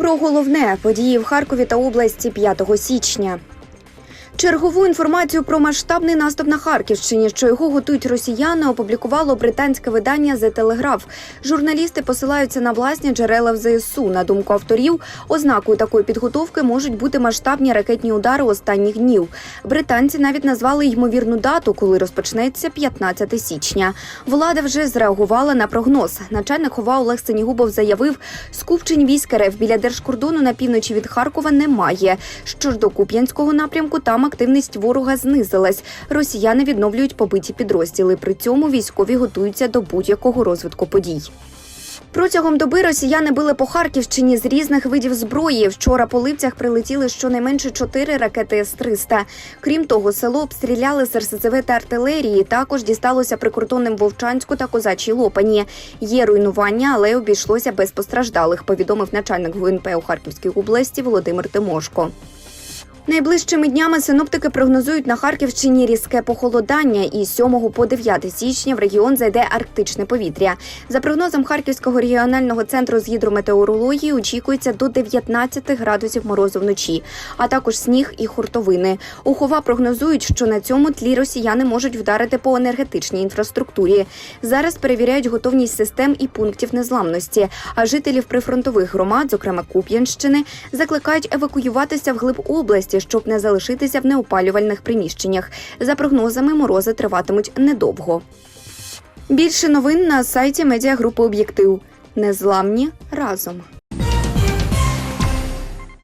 Про головне події в Харкові та області 5 січня. Чергову інформацію про масштабний наступ на Харківщині, що його готують росіяни, опублікувало британське видання The Telegraph. Журналісти посилаються на власні джерела в ЗСУ. На думку авторів, ознакою такої підготовки можуть бути масштабні ракетні удари останніх днів. Британці навіть назвали ймовірну дату, коли розпочнеться 15 січня. Влада вже зреагувала на прогноз. Начальник ОВА Олег Сенігубов заявив, скупчень військ РФ біля держкордону на півночі від Харкова немає. Що ж до Куп'янського напрямку, там активність ворога знизилась. Росіяни відновлюють побиті підрозділи. При цьому військові готуються до будь-якого розвитку подій. Протягом доби росіяни били по Харківщині з різних видів зброї. Вчора по ливцях прилетіли щонайменше чотири ракети С-300. Крім того, село обстріляли з РСЗВ та артилерії. Також дісталося прикордонним Вовчанську та Козачій Лопані. Є руйнування, але обійшлося без постраждалих. Повідомив начальник ГУНП у Харківській області Володимир Тимошко. Найближчими днями синоптики прогнозують на Харківщині різке похолодання, і з 7 по 9 січня в регіон зайде арктичне повітря. За прогнозом Харківського регіонального центру з гідрометеорології очікується до 19 градусів морозу вночі, а також сніг і хуртовини. У Хова прогнозують, що на цьому тлі росіяни можуть вдарити по енергетичній інфраструктурі. Зараз перевіряють готовність систем і пунктів незламності. А жителів прифронтових громад, зокрема Куп'янщини, закликають евакуюватися вглиб області, щоб не залишитися в неопалювальних приміщеннях. За прогнозами, морози триватимуть недовго. Більше новин на сайті медіагрупи Об'єктив. Незламні разом.